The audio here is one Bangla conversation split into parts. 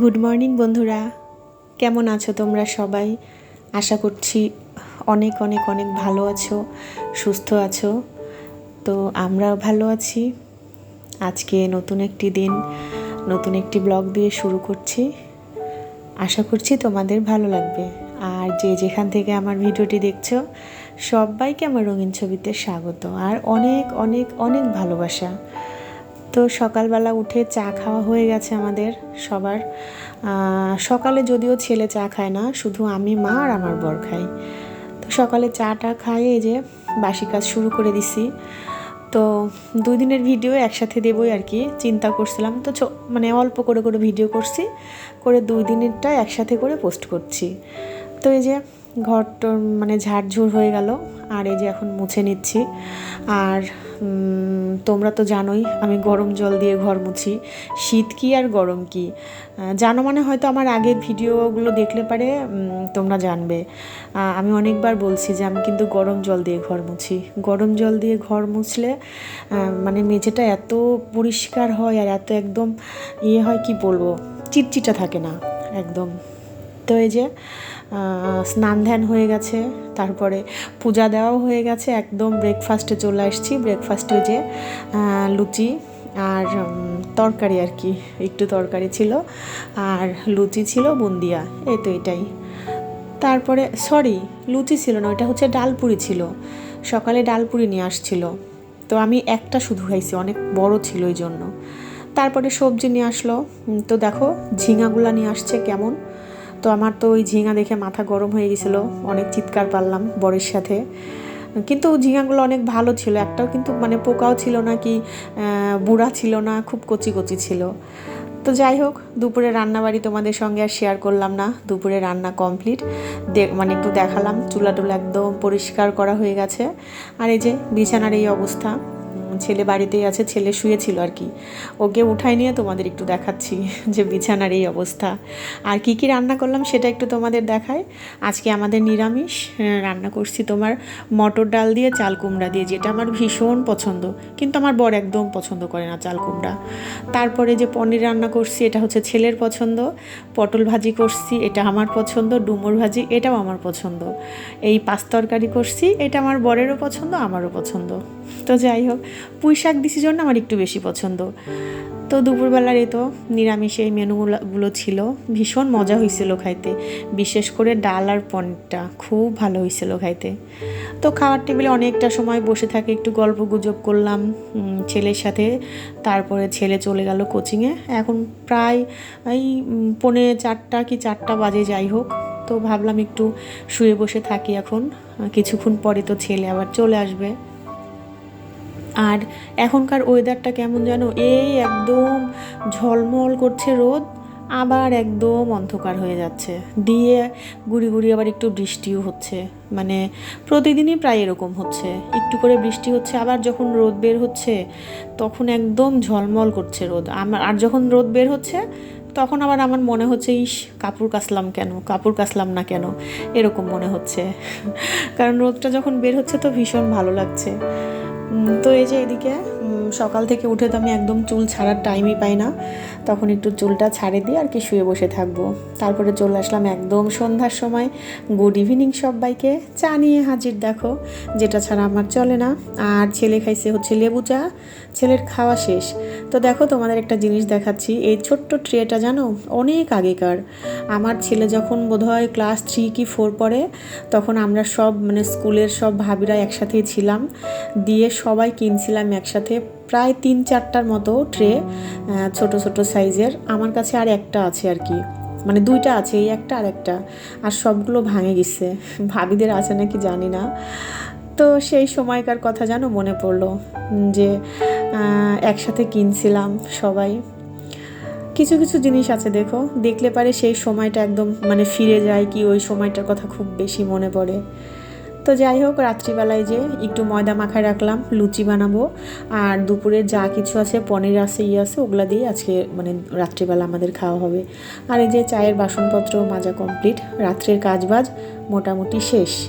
গুড মর্নিং বন্ধুরা। কেমন আছো তোমরা সবাই? আশা করছি অনেক অনেক অনেক ভালো আছো, সুস্থ আছো। তো আমরাও ভালো আছি। আজকে নতুন একটি দিন, নতুন একটি ব্লগ দিয়ে শুরু করছি। আশা করছি তোমাদের ভালো লাগবে। আর যে যেখান থেকে আমার ভিডিওটি দেখছ, সবাইকে আমার রঙিন ছবিতে স্বাগত। আর অনেক অনেক অনেক ভালোবাসা। তো সকালবেলা উঠে চা খাওয়া হয়ে গেছে আমাদের সবার। সকালে যদিও ছেলে চা খায় না, শুধু আমি, মা আর আমার বর খাই। তো সকালে চাটা খাই, এই যে বাসি কাজ শুরু করে দিছি। তো দুই দিনের ভিডিও একসাথে দেবই আর কি, চিন্তা করছিলাম। তো মানে অল্প করে করে ভিডিও করছি, করে দুই দিনেরটা একসাথে করে পোস্ট করছি। তো এই যে ঘর মানে ঝাড়ঝুড় হয়ে গেল, আর এই যে এখন মুছে নিচ্ছি। আর তোমরা তো জানোই, আমি গরম জল দিয়ে ঘর মুছি। শীত কি আর গরম কি? জানো মানে হয়তো আমার আগের ভিডিওগুলো দেখলে পারে তোমরা জানবে। আমি অনেকবার বলছি যে আমি কিন্তু গরম জল দিয়ে ঘর মুছি। গরম জল দিয়ে ঘর মুছলে মানে মেঝেটা এত পরিষ্কার হয় আর এত একদম ইয়ে হয়, কি বলব? চিটচিটা থাকে না, একদম। তো এই যে স্নান ধ্যান হয়ে গেছে, তারপরে পূজা দেওয়াও হয়ে গেছে, একদম ব্রেকফাস্টে চলে আসছি ব্রেকফাস্টে যে লুচি আর তরকারি আর কি, একটু তরকারি ছিল আর লুচি ছিল বুন্দিয়া, এই তো এটাই। তারপরে সরি লুচি ছিল না ওইটা হচ্ছে ডালপুরি ছিল, সকালে ডালপুরি নিয়ে আসছিল, তো আমি একটা শুধু খাইছি, অনেক বড় ছিল ওই জন্য। তারপরে সবজি নিয়ে আসলো তো দেখো ঝিঙাগুলা নিয়ে আসছে কেমন তো আমার তো ওই ঝিঙা দেখে মাথা গরম হয়ে গেছিল। অনেক চিৎকার পারলাম বরের সাথে। কিন্তু ঝিঙাগুলো অনেক ভালো ছিল। একটাও কিন্তু মানে পোকাও ছিল না কি বুড়া ছিল না, খুব কচি কচি ছিল। তো যাই হোক, দুপুরে রান্নাবাড়ি তোমাদের সঙ্গে আর শেয়ার করলাম না। দুপুরে রান্না কমপ্লিট মানে একটু দেখালাম। চুলা টুলা একদম পরিষ্কার করা হয়ে গেছে। আর এই যে বিছানার এই অবস্থা। ছেলে বাড়িতেই আছে, ছেলে শুয়েছিল আর কি। ওকে উঠাই নিয়ে তোমাদের একটু দেখাচ্ছি যে বিছানার এই অবস্থা। আর কি কি রান্না করলাম সেটা একটু তোমাদের দেখায়। আজকে আমাদের নিরামিষ রান্না করছি তোমার মটর ডাল দিয়ে চাল কুমড়া দিয়ে, যেটা আমার ভীষণ পছন্দ। কিন্তু আমার বর একদম পছন্দ করে না চাল কুমড়া। তারপরে যে পনির রান্না করছি, এটা হচ্ছে ছেলের পছন্দ। পটল ভাজি করছি, এটা আমার পছন্দ। ডুমুর ভাজি, এটাও আমার পছন্দ। এই পাঁচ তরকারি করছি, এটা আমার বরেরও পছন্দ, আমারও পছন্দ। তো যাই হোক পুঁই শাক দিছি জন্য আমার একটু বেশি পছন্দ। তো দুপুরবেলার এই তো নিরামিষ এই মেনুগুলো ছিল। ভীষণ মজা হয়েছিল খাইতে। বিশেষ করে ডাল আর পনিরটা খুব ভালো হয়েছিল খাইতে। তো খাওয়ার টেবিলে অনেকটা সময় বসে থাকে, একটু গল্প গুজব করলাম ছেলের সাথে। তারপরে ছেলে চলে গেল কোচিংয়ে এখন প্রায় এই পৌনে চারটা কি চারটা বাজে যাই হোক। তো ভাবলাম একটু শুয়ে বসে থাকি এখন। কিছুক্ষণ পরে তো ছেলে আবার চলে আসবে। আর এখনকার ওয়েদারটা কেমন যেন এই একদম ঝলমল করছে রোদ, আবার একদম অন্ধকার হয়ে যাচ্ছে। দিয়ে গুড়ি গুড়ি আবার একটু বৃষ্টিও হচ্ছে। মানে প্রতিদিনই প্রায় এরকম হচ্ছে। একটু করে বৃষ্টি হচ্ছে, আবার যখন রোদ বের হচ্ছে, তখন একদম ঝলমল করছে রোদ। আমার আর যখন রোদ বের হচ্ছে, তখন আবার আমার মনে হচ্ছে, ইস, কাপড় কাচলাম কেন? কাপড় কাচলাম না কেন? এরকম মনে হচ্ছে। কারণ রোদটা যখন বের হচ্ছে, তো ভীষণ ভালো লাগছে। তো এই যে এদিকে সকাল থেকে উঠে তো আমি একদম চুল ছাড়ার টাইমই পাই না। তখন একটু চুলটা ছাড়ে দিয়ে আর কি শুয়ে বসে থাকব। তারপরে চলে আসলাম একদম সন্ধ্যার সময়। গুড ইভিনিং সবাইকে। চা নিয়ে হাজির, দেখো। যেটা ছাড়া আমার চলে না। আর ছেলে খাইছে হচ্ছে লেবু চা। ছেলের খাওয়া শেষ। তো দেখো, তোমাদের একটা জিনিস দেখাচ্ছি। এই ছোট্ট ট্রেটা জানো? অনেক আগেকার। আমার ছেলে যখন বোধহয় ক্লাস থ্রি কি ফোর পড়ে, তখন আমরা সব মানে স্কুলের সব ভাবিরা একসাথেই ছিলাম। দিয়ে সবাই কিনছিলাম একসাথে। প্রায় তিন চারটার মতো ট্রে ছোট ছোট সাইজের। আমার কাছে আর একটা আছে আর কি। মানে দুইটা আছে, এই একটা আর একটা। আর সবগুলো ভাঙে গেছে। ভাবিদের আছে নাকি জানি না। তো সেই সময়কার কথা যেন মনে পড়ল যে একসাথে কিনছিলাম সবাই। কিছু কিছু জিনিস আছে, দেখো। দেখলে পারে সেই সময়টা একদম মানে ফিরে যায় কি ওই সময়টার কথা খুব বেশি মনে পড়ে। তো যাই হোক, রাত্রিবেলায় যে একটু ময়দা মাখায় রাখলাম, লুচি বানাবো। আর দুপুরে যা কিছু আছে, পনির আছে ইয়ে আছে, ওগুলা দিয়ে আজকে মানে রাত্রিবেলা আমাদের খাওয়া হবে। আর এই যে চায়ের বাসনপত্র মাজা কমপ্লিট, রাত্রের কাজবাজ মোটামুটি শেষ।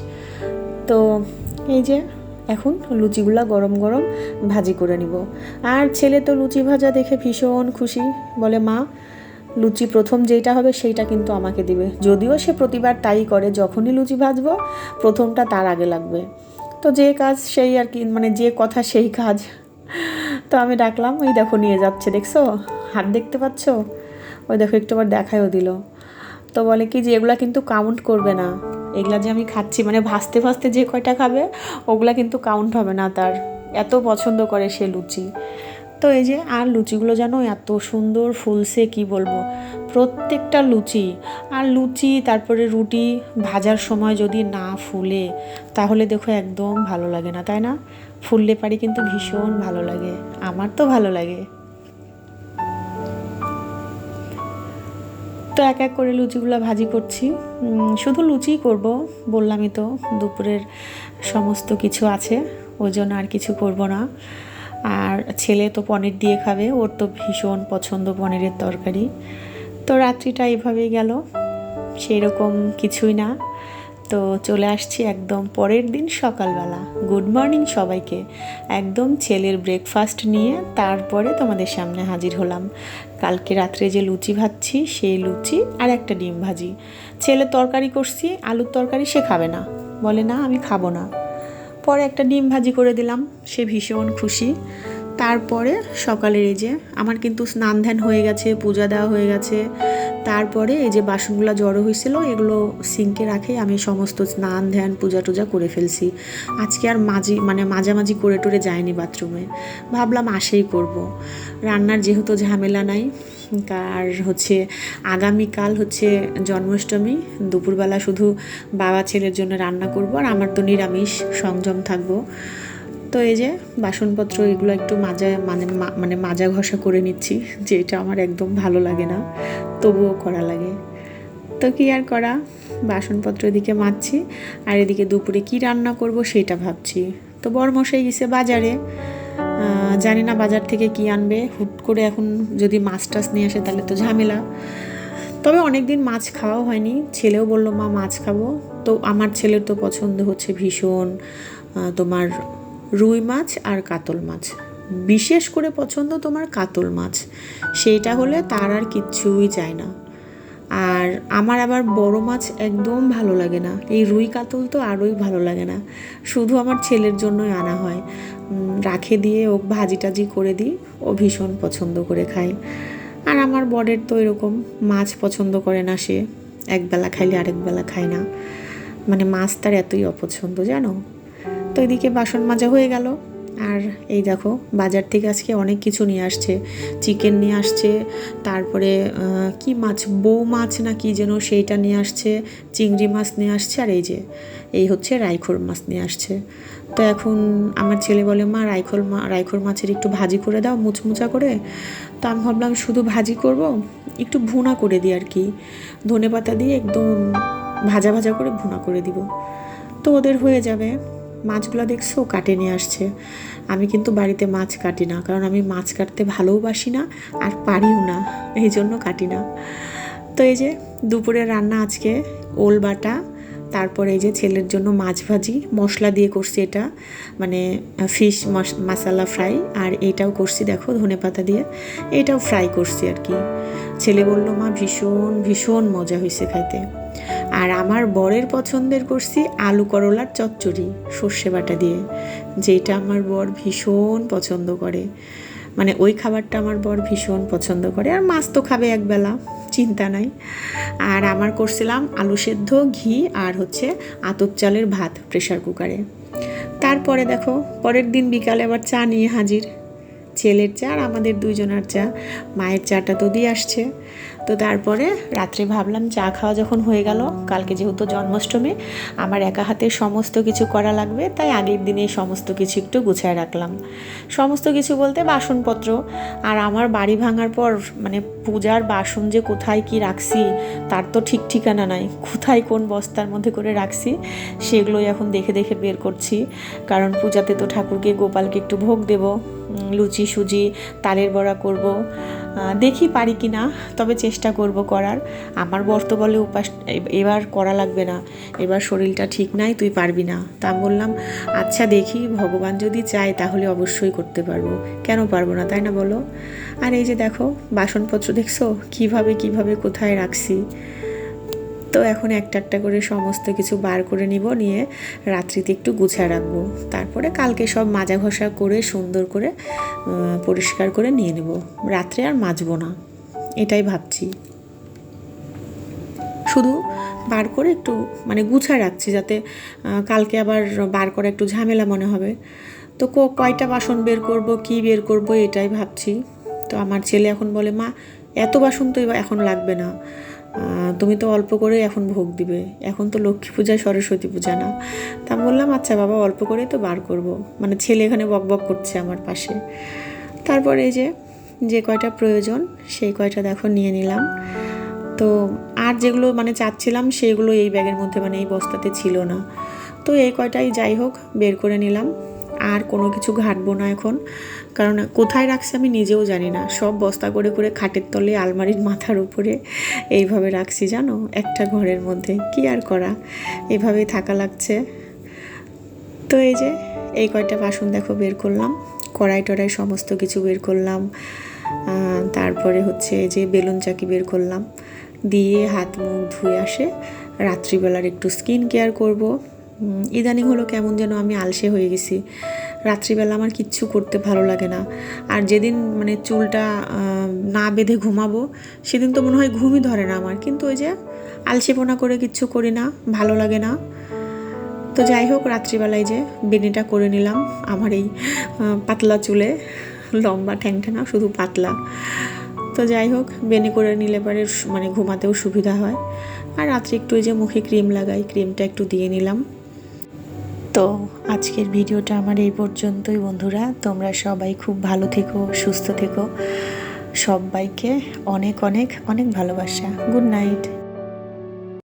তো এই যে এখন লুচিগুলা গরম গরম ভাজি করে নিব। আর ছেলে তো লুচি ভাজা দেখে ভীষণ খুশি। বলে, মা লুচি প্রথম যেটা হবে সেইটা কিন্তু আমাকে দিবে। যদিও সে প্রতিবার তাই করে, যখনই লুচি ভাজবো, প্রথমটা তার আগে লাগবে। তো যে কাজ সেই আর কি মানে যে কথা সেই কাজ। তো আমি ডাকলাম, ওই দেখো নিয়ে যাচ্ছে, দেখছ? হাত দেখতে পাচ্ছ? ওই দেখো একটু আবার দেখায়ও দিল। তো বলে কি যে, এগুলা কিন্তু কাউন্ট করবে না। এগুলা যে আমি খাচ্ছি মানে ভাসতে ভাসতে যে কয়টা খাবে, ওগুলা কিন্তু কাউন্ট হবে না তার। এত পছন্দ করে সে লুচি। তো এই যে, আর লুচিগুলো যেন এত সুন্দর ফুলছে, কি বলব? প্রত্যেকটা লুচি, আর লুচি, তারপরে রুটি ভাজার সময় যদি না ফুলে, তাহলে দেখো একদম ভালো লাগে না, তাই না? ফুললে পারি কিন্তু ভীষণ ভালো লাগে, আমার তো ভালো লাগে। তো এক এক করে লুচিগুলো ভাজি করছি। শুধু লুচিই করব, বললামই তো, দুপুরের সমস্ত কিছু আছে, ওই জন্য আর কিছু করব না। আর ছেলে তো পনির দিয়ে খাবে, ওর তো ভীষণ পছন্দ পনিরের তরকারি। তো রাত্রিটা এইভাবেই গেল সেই রকম কিছুই না। তো চলে আসছি একদম পরের দিন সকালবেলা। গুড মর্নিং সবাইকে। একদম ছেলের ব্রেকফাস্ট নিয়ে তারপরে তোমাদের সামনে হাজির হলাম। কালকে রাত্রে যে লুচি ভাজছি, সেই লুচি আর একটা ডিম ভাজি। ছেলে তরকারি করছি, আলুর তরকারি সে খাবে না। বলে, না, আমি খাব না। পরে একটা ডিম ভাজি করে দিলাম, সে ভীষণ খুশি। তারপরে সকালের এই যে আমার কিন্তু স্নান ধ্যান হয়ে গেছে, পূজা দেওয়া হয়ে গেছে। তারপরে এই যে বাসনগুলো জড়ো হয়েছিল, এগুলো সিঙ্কে রাখে আমি সমস্ত স্নান ধ্যান, পূজা টুজা করে ফেলছি। আজকে আর মাঝি মানে মাঝামাঝি করে টরে যায়নি বাথরুমে। ভাবলাম আসেই করব। রান্নার যেহেতু ঝামেলা নাই আর হচ্ছে আগামীকাল হচ্ছে জন্মাষ্টমী। দুপুরবেলা শুধু বাবা ছেলের জন্য রান্না করব আর আমার তো নিরামিষ, সংযম থাকব। তো এই যে বাসনপত্র এগুলো একটু মাজা মানে মানে মাজা ঘষা করে নিচ্ছি যে এটা আমার একদম ভালো লাগে না, তবুও করা লাগে। তো কি আর করা? বাসনপত্র এদিকে মাজছি, আর এদিকে দুপুরে কি রান্না করব সেটা ভাবছি। তো বরমশাই গেছে বাজারে। জানি না বাজার থেকে কি আনবে। হুট করে এখন যদি মাছ টাছ নিয়ে আসে তাহলে তো ঝামেলা। তবে অনেক দিন মাছ খাওয়া হয়নি। ছেলেও বলল, মা, মাছ খাব। তো আমার ছেলের তো পছন্দ হচ্ছে ভীষণ তোমার রুই মাছ আর কাতল মাছ। বিশেষ করে পছন্দ তোমার কাতল মাছ। সেইটা হলে তার আর কিচ্ছুই চায় না। আর আমার আবার বড় মাছ একদম ভালো লাগে না। এই রুই কাতল তো আরোই ভালো লাগে না। শুধু আমার ছেলের জন্যই আনা হয়। রাখে দিয়ে ও ভাজি টাজি করে দিই, ও ভীষণ পছন্দ করে খায়। আর আমার বরের তো এরকম মাছ পছন্দ করে না সে। একবেলা খাইলে আরেক বেলা খায় না। মানে মাছ তার এতই অপছন্দ, জানো? তো এদিকে বাসন মাজা হয়ে গেল। আর এই দেখো, বাজার থেকে আজকে অনেক কিছু নিয়ে আসছে। চিকেন নিয়ে আসছে, তারপরে কি মাছ, বউ মাছ না কি যেন সেইটা নিয়ে আসছে, চিংড়ি মাছ নিয়ে আসছে, আর এই যে, এই হচ্ছে রাইখোর মাছ নিয়ে আসছে। তো এখন আমার ছেলে বলে, মা রাইখোর মা, রাইখোর মাছের একটু ভাজি করে দাও, মুচমুচা করে। তো আমি ভাবলাম, শুধু ভাজি করব? একটু ভুনা করে দিই আর কি। ধনে পাতা দিয়ে একদম ভাজা ভাজা করে ভুনা করে দিব। তো ওদের হয়ে যাবে। মাছগুলো দেখছ, কাটে নিয়ে আসছে। আমি কিন্তু বাড়িতে মাছ কাটি না, কারণ আমি মাছ কাটতে ভালোবাসি না আর পারিও না, এই জন্য কাটি না। তো এই যে দুপুরে রান্না আজকে, ওল বাটা, তারপরে এই যে ছেলের জন্য মাছ ভাজি, মশলা দিয়ে করছি এটা মানে ফিশ মশলা ফ্রাই, আর এটাও করছি দেখো ধনে পাতা দিয়ে, এটাও ফ্রাই করছি আর কি। ছেলে বলল, মা, ভীষণ ভীষণ মজা হয়েছে খাইতে। আর আমার বরের পছন্দের করছি আলু করলার চচ্চড়ি, সর্ষে বাটা দিয়ে। যেটা আমার বর ভীষণ পছন্দ করে। মানে ওই খাবারটা আমার বর ভীষণ পছন্দ করে। আর মাছ তো খাবে একবেলা, চিন্তা নাই। আর আমার করছিলাম আলু সেদ্ধ, ঘি আর হচ্ছে আতপ চালের ভাত প্রেশার কুকারে। তারপরে দেখো, পরের দিন বিকালে আবার চা নিয়ে হাজির। ছেলের চা আর আমাদের দুইজনের চা। মায়ের চাটা তো দিয়ে আসছে। তো তারপরে রাত্রে ভাবলাম চা খাওয়া যখন হয়ে গেল, কালকে যেহেতু জন্মাষ্টমী, আমার একা হাতে সমস্ত কিছু করা লাগবে, তাই আগের দিনে সমস্ত কিছু একটু গুছায় রাখলাম। সমস্ত কিছু বলতে বাসনপত্র, আর আমার বাড়ি ভাঙার পর মানে পূজার বাসন যে কোথায় কি রাখছি, তার তো ঠিক ঠিকানা নাই। কোথায় কোন বস্তার মধ্যে করে রাখছি, সেগুলোই এখন দেখে দেখে বের করছি। কারণ পূজাতে তো ঠাকুরকে, গোপালকে একটু ভোগ দেব লুচি, সুজি, তালের বড়া করব। দেখি পারি কি না, তবে চেষ্টা করব করার। আমার বর তো বলে, উপাস, এবার করা লাগবে না। এবার শরীরটা ঠিক নাই, তুই পারবি না। তা বললাম আচ্ছা দেখি, ভগবান যদি চায় তাহলে অবশ্যই করতে পারব। কেন পারব না, তাই না বলো? আর এই যে দেখো, বাসনপত্র দেখছ? কীভাবে কীভাবে কোথায় রাখছি? তো এখন একটা একটা করে সমস্ত কিছু বার করে নিব, নিয়ে রাত্রিতে একটু গুছিয়ে রাখব। তারপরে কালকে সব মাজা ঘষা করে, সুন্দর করে পরিষ্কার করে নিয়ে নেব। রাত্রে আর মাজবো না। এটাই ভাবছি। শুধু বার করে একটু মানে গুছায় রাখছি যাতে কালকে আবার বার করা একটু ঝামেলা মনে হবে। তো কয়টা বাসন বের করব, কি বের করব, এটাই ভাবছি। তো আমার ছেলে এখন বলে, মা, এত বাসন তো এখন লাগবে না। তুমি তো অল্প করে এখন ভোগ দিবে। এখন তো লক্ষ্মী পূজা সরস্বতী পূজা না। তা বললাম আচ্ছা বাবা, অল্প করেই তো বার করব। মানে ছেলে এখানে বক বক করছে আমার পাশে। তারপরে এই যে যে কয়টা প্রয়োজন, সেই কয়টা দেখো নিয়ে নিলাম। তো আর যেগুলো মানে চাচ্ছিলাম, সেগুলো এই ব্যাগের মধ্যে মানে এই বস্তাতে ছিল না। তো এই কয়টাই যাই হোক, বের করে নিলাম। আর কোনো কিছু ঘাটবো না এখন। কারণ কোথায় রাখছি আমি নিজেও জানি না। সব বস্তা করে করে খাটের তলে আলমারির মাথার উপরে এইভাবে রাখছি, জানো? একটা ঘরের মধ্যে। কি আর করা? এভাবেই থাকা লাগছে। তো এই যে, এই কয়টা বাসন দেখো বের করলাম। কড়াই টড়াই সমস্ত কিছু বের করলাম। তারপরে হচ্ছে যে বেলুন চাকি বের করলাম। দিয়ে হাত মুখ ধুয়ে আসে। রাত্রিবেলার একটু স্কিন কেয়ার করব। ইদানিং হলো কেমন যেন আমি আলসে হয়ে গেছি। রাত্রিবেলা আমার কিচ্ছু করতে ভালো লাগে না। আর যেদিন মানে চুলটা না বেঁধে ঘুমাবো, সেদিন তো মনে হয় ঘুমই ধরে না আমার। কিন্তু ওই যে আলসেপোনা করে কিচ্ছু করি না, ভালো লাগে না। তো যাই হোক, রাত্রিবেলায় যে বেনিটা করে নিলাম আমার এই পাতলা চুলে, লম্বা ঠ্যাংঠ্যাঙা শুধু পাতলা। তো যাই হোক বেনি করে নিলে পরে মানে ঘুমাতেও সুবিধা হয়। আর রাত্রে একটু ওই যে মুখে ক্রিম লাগাই, ক্রিমটা একটু দিয়ে নিলাম। তো আজকের ভিডিওটা আমার এই পর্যন্তই বন্ধুরা। তোমরা সবাই খুব ভালো থেকো, সুস্থ থেকো। সবাইকে অনেক অনেক অনেক ভালোবাসা। Good night.